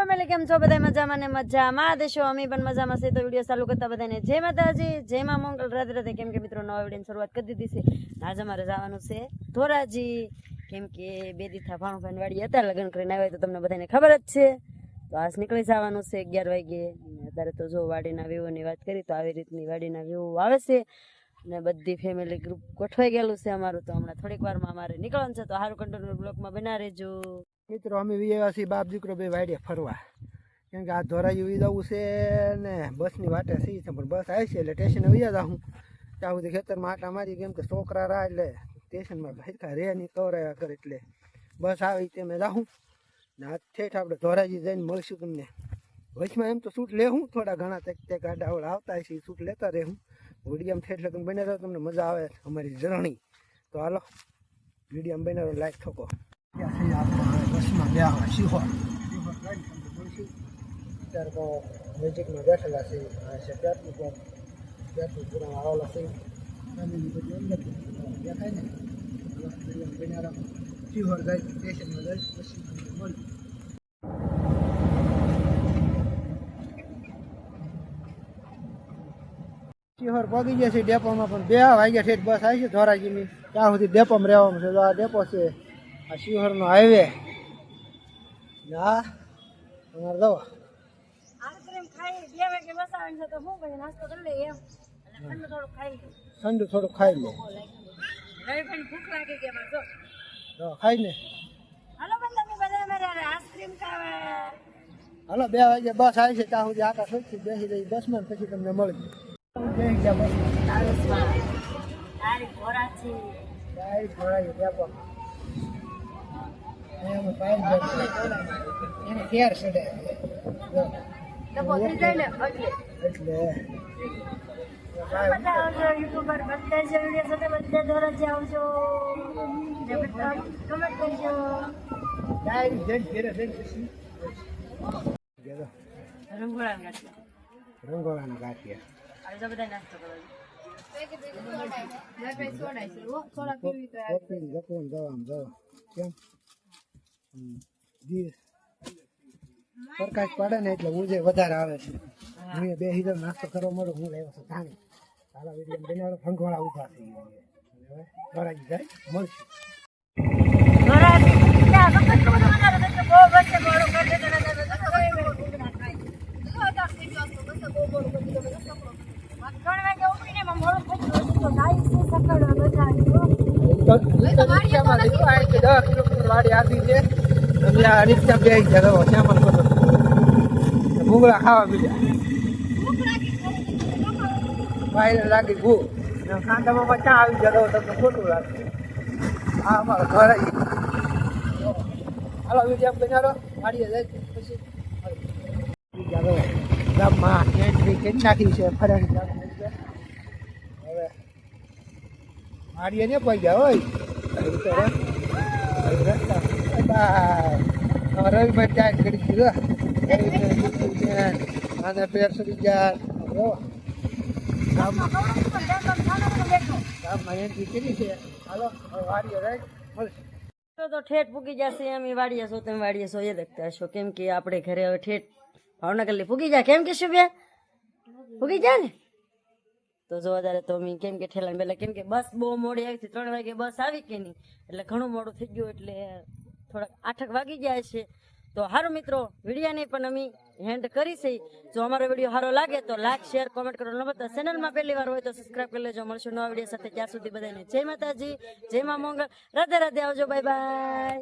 Family કેમ છો? બધા મજામાં ને મજામાં? દેશો અમે પણ મજામાં છે તો વીડિયો ચાલુ કરતા બધાને જય માતાજી, જય માં મંગળ રાધે રાધે. કેમ કે મિત્રો, નવા વિડીયોની શરૂઆત કરી દીધી છે. આજે અમારે જવાનું છે ધોરાજી. કેમ કે બે દીથા ભાણુભાઈ વાડી હતા, લગ્ન કરીને આવ્યા તો તમને બધાને ખબર જ છે. તો આજ નીકળી જવાનું છે અગિયાર વાગે. અત્યારે તો જો વાડીના વ્યૂની વાત કરી, તો આવી રીતની વાડીના વ્યૂ આવે છે. ને બધી ફેમિલી ગ્રુપ ગોઠવાઈ ગયેલું છે અમારું. તો હમણાં થોડીક વારમાં અમારે નીકળવાનું છે. તો સારું કંટ્રોલ બ્લોકમાં બના રહેજો. મિત્રો, અમે વિયા છીએ, બાપ દીકરો બે વાડે ફરવા. કેમ કે આ ધોરાજી વી જવું છે ને બસની વાટે સી છે, પણ બસ આવી છે એટલે સ્ટેશને વિયા જા હું ત્યાં સુધી ખેતરમાં આટા મારી કેમ કે છોકરા રહ્યા એટલે સ્ટેશનમાં ભેગા રે નહીં કવરાયા કરે એટલે બસ આવી તે મેં જાઉં ને આ ઠેઠ આપણે ધોરાજી જઈને મળશું તમને. વચમાં એમ તો શૂટ લેવું થોડા ઘણા તેક તે ગાડા આવતા એ શૂટ લેતા રહેવું વિડીયમ ઠેઠ લગ્ન બને રહો, તમને મજા આવે અમારી જર્ની. તો હાલો, વિડીયમ બને રહો લાઈક ઠોકો. ત્યાં થઈ આપણે બસમાં ગયા હોય તો મેજિકમાં બેઠેલા છે છે પેટ્રોલ પંપ પેટ્રોલ છે દેખાય ને રહો શિહોર જાય સ્ટેશનમાં જાય પગી ગયા છે ડેપોમાં પણ બે વાગ્યા છે, બસ આવી છે ધોરાજીની. ત્યાં સુધી ડેપોમાં રહેવાનું છે આ ડેપો છે. આ શિવહરનો હાઈવે ના આ અમારે દવા. આઈસ્ક્રીમ ખાઈ બે વાગે બસ આવે છે તો શું કરીએ નાસ્તો કરી લઈએ એમ. ઠંડુ થોડું ખાઈ થોડુંક ખાઈ લે. હાલો બે વાગે બસ આવી છે ત્યાં સુધી આકાશ સુધી બેસી જઈ બસમાં પછી તમને મળી બેસી ગયા બસમાં તારસમાં તારી ઘોરાથી ડાયરેક્ટ પાણી જાય એને કેર ચડે જો. એટલે બધા યુટ્યુબર બધા જે વીડિયો સાથે બધા ધોરણથી આવજો કમેન્ટ કરજો ઘેરે રંગોળાના ગાંઠિયા આજે બધા નાસ્તો કરો જવાનું જવા કેમ. જી પ્રકાશ પડે ને એટલે ઉજે વધારે આવે છે. હું બે હિજર નાસ્તો કરવા મળે હું લેવો છું ધાણી. સારા વીડિયો બનાવો ભંગોળા ઊભા થઈ ગયા ધોરાજી જાય મળશું. વેળે દસ કિલોમીટર વાડી આપી છે. અમે આ રિક્ષા બે ગયા. રહો શ્યામલ કરો ભૂંગળા ખાવા બીજા વાયર લાગી ભૂ ખાંડામાં ચા આવી રહો તમને ખોટું લાગે. હા, અમારો ઘર હાલો વીડિયો બનાવો વાડીએ જાય પછી. ગામમાં એન્ટ્રી કરી નાખી છે. ફરારી ગામ હવે મારીએ ને જાય હોય. રસ્તા બાય. હવે રવિભાઈ ચાય કરી દીધો અને પેર સુધી જાય જો ગામમાં ગામમાં એન્ટ્રી કરી છે હાલો હવે વાડીએ રહી મળશે તો તો ઠેઠ પૂગી જશે અમે વાડીએ છો, તમે વાડીએ છો, એ દેખતા હશો. કેમ કે આપણે ઘરે હવે ઠેઠ ભાવનગર લી પૂગી જાય, કેમ કે શું બે પૂગી જાય ને? તો જો વધારે તો અમે કેમ કે ઠેલા પહેલા કેમ કે બસ બહુ મોડી આવી હતી ત્રણ વાગે બસ આવી કે નહીં? એટલે ઘણું મોડું થઈ ગયું, એટલે થોડાક આઠક વાગી જાય છે. તો સારું મિત્રો, વિડીયાને પણ અમે હેન્ડ કરી છે. જો અમારો વીડિયો સારો લાગે તો લાઈક શેર કોમેન્ટ કરો ન બધા ચેનલમાં પહેલી વાર હોય તો સબસ્ક્રાઈબ કરી લેજો. મળશું નવા વીડિયો સાથે. ત્યાં સુધી બધાને જય માતાજી, જય મા મંગળ. રાધે રાધે આવજો. Bye bye